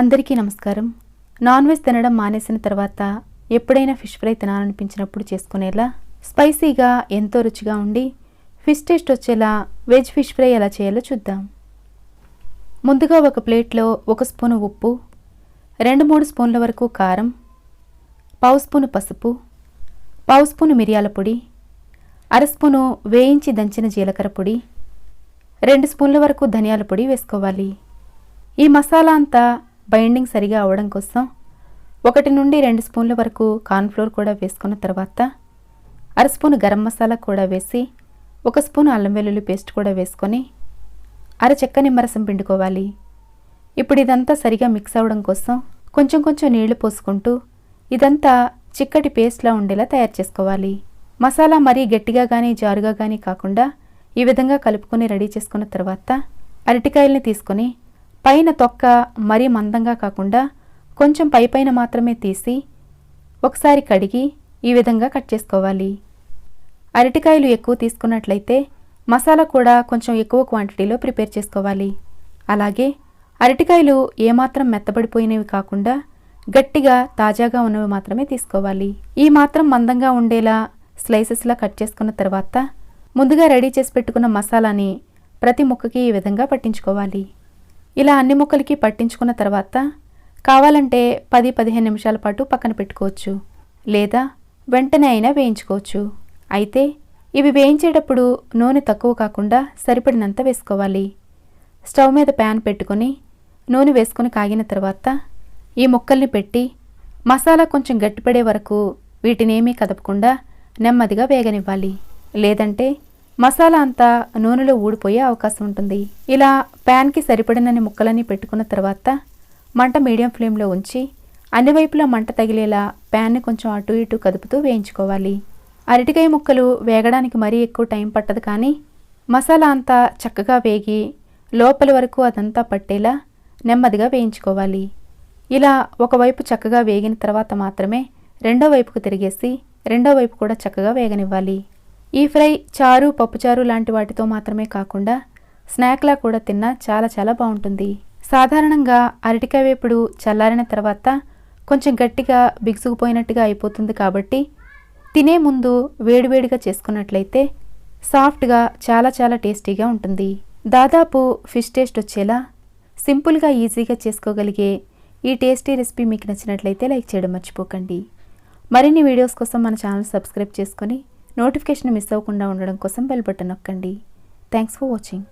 అందరికీ నమస్కారం. Non veg తినడం మానేసిన తర్వాత ఎప్పుడైనా ఫిష్ ఫ్రై తినాలనిపించినప్పుడు చేసుకునేలా స్పైసీగా ఎంతో రుచిగా ఉండి ఫిష్ టేస్ట్ వచ్చేలా వెజ్ ఫిష్ ఫ్రై ఎలా చేయాలో చూద్దాం. ముందుగా ఒక ప్లేట్లో ఒక స్పూను ఉప్పు రెండు మూడు స్పూన్ల వరకు కారం పావు స్పూను పసుపు పావు స్పూను మిరియాల పొడి అర స్పూను వేయించి దంచిన జీలకర్ర పొడి రెండు స్పూన్ల వరకు ధనియాల పొడి వేసుకోవాలి. ఈ మసాలా అంతా బైండింగ్ సరిగా అవడం కోసం ఒకటి నుండి రెండు స్పూన్ల వరకు కార్న్ఫ్లోర్ కూడా వేసుకున్న తర్వాత అర స్పూన్ గరం మసాలా కూడా వేసి ఒక స్పూన్ అల్లం వెల్లుల్లి పేస్ట్ కూడా వేసుకొని అర చెక్క నిమ్మరసం పిండుకోవాలి. ఇప్పుడు ఇదంతా సరిగా మిక్స్ అవడం కోసం కొంచెం కొంచెం నీళ్ళు పోసుకుంటూ ఇదంతా చిక్కటి పేస్ట్లా ఉండేలా తయారు చేసుకోవాలి. మసాలా మరీ గట్టిగా కానీ జారుగా కానీ కాకుండా ఈ విధంగా కలుపుకొని రెడీ చేసుకున్న తర్వాత అరటికాయల్ని తీసుకొని పైన తొక్క మరీ మందంగా కాకుండా కొంచెం పై పైన మాత్రమే తీసి ఒకసారి కడిగి ఈ విధంగా కట్ చేసుకోవాలి. అరటికాయలు ఎక్కువ తీసుకున్నట్లయితే మసాలా కూడా కొంచెం ఎక్కువ క్వాంటిటీలో ప్రిపేర్ చేసుకోవాలి. అలాగే అరటికాయలు ఏమాత్రం మెత్తబడిపోయినవి కాకుండా గట్టిగా తాజాగా ఉన్నవి మాత్రమే తీసుకోవాలి. ఈ మాత్రం మందంగా ఉండేలా స్లైసెస్లా కట్ చేసుకున్న తర్వాత ముందుగా రెడీ చేసి పెట్టుకున్న మసాలాని ప్రతి ముక్కకి ఈ విధంగా పట్టించుకోవాలి. ఇలా అన్ని ముక్కలకి పట్టించుకున్న తర్వాత కావాలంటే పది పదిహేను నిమిషాల పాటు పక్కన పెట్టుకోవచ్చు. లేదా వెంటనే అయినా వేయించుకోవచ్చు. అయితే ఇవి వేయించేటప్పుడు నూనె తక్కువ కాకుండా సరిపడినంత వేసుకోవాలి. స్టవ్ మీద ప్యాన్ పెట్టుకొని నూనె వేసుకొని కాగిన తర్వాత ఈ ముక్కల్ని పెట్టి మసాలా కొంచెం గట్టిపడే వరకు వీటినేమీ కదపకుండా నెమ్మదిగా వేగనివ్వాలి. లేదంటే మసాలా అంతా నూనెలో ఊడిపోయే అవకాశం ఉంటుంది. ఇలా ప్యాన్కి సరిపడినన్ని ముక్కలని పెట్టుకున్న తర్వాత మంట మీడియం ఫ్లేమ్లో ఉంచి అన్ని వైపులా మంట తగిలేలా ప్యాన్ని కొంచెం అటు ఇటు కదుపుతూ వేయించుకోవాలి. అరటికాయ ముక్కలు వేగడానికి మరీ ఎక్కువ టైం పట్టదు కానీ మసాలా అంతా చక్కగా వేగి లోపల వరకు అదంతా పట్టేలా నెమ్మదిగా వేయించుకోవాలి. ఇలా ఒకవైపు చక్కగా వేగిన తర్వాత మాత్రమే రెండో వైపుకు తిరిగేసి రెండో వైపు కూడా చక్కగా వేగనివ్వాలి. ఈ ఫ్రై చారు పప్పుచారు లాంటి వాటితో మాత్రమే కాకుండా స్నాక్లా కూడా తిన్నా చాలా చాలా బాగుంటుంది. సాధారణంగా అరటికాయ వేపుడు చల్లారిన తర్వాత కొంచెం గట్టిగా బిగుసుకుపోయినట్టుగా అయిపోతుంది కాబట్టి తినే ముందు వేడివేడిగా చేసుకున్నట్లయితే సాఫ్ట్గా చాలా చాలా టేస్టీగా ఉంటుంది. దాదాపు ఫిష్ టేస్ట్ వచ్చేలా సింపుల్గా ఈజీగా చేసుకోగలిగే ఈ టేస్టీ రెసిపీ మీకు నచ్చినట్లయితే లైక్ చేయడం మర్చిపోకండి. మరిన్ని వీడియోస్ కోసం మన ఛానల్ సబ్స్క్రైబ్ చేసుకొని నోటిఫికేషన్ మిస్ అవ్వకుండా ఉండడం కోసం బెల్ బటన్ నొక్కండి. Thanks for watching